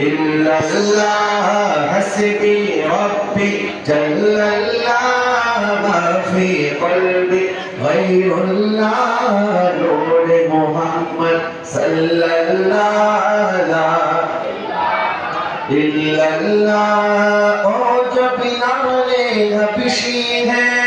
إلا الله حسبي ربي جل الله ما في قلبي غير الله نور محمد صلى الله لا إلا الله أعجب نعمة حبشي ہے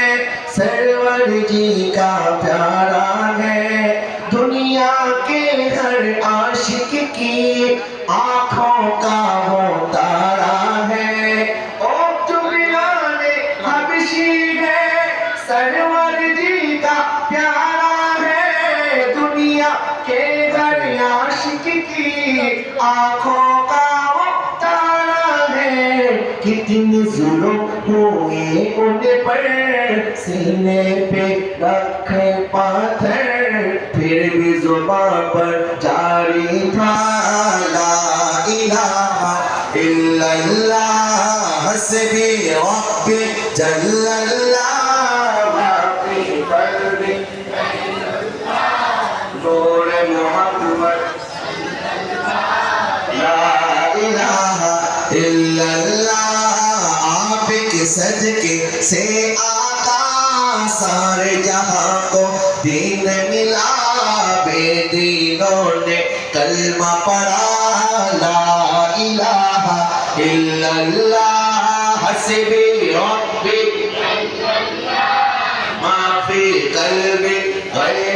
अगर आशिक की आंखों का वो तारा है ओ जुबिलान हबशी है सरवर जी का प्यारा है दुनिया के घर आशिक की आंखों का वो तारा है कितनी जुल्म हुए उन पर सीने पे रख पर जारी था ला इलाहा इल्लल्लाह हसबी रब्बी जल्लल्लाह सदके से आता सारे जहां को दीन কলমা পড়া লা ইলাহা ইল্লাল্লাহ হাসবি রব্বি মা ফি কলবি গায়র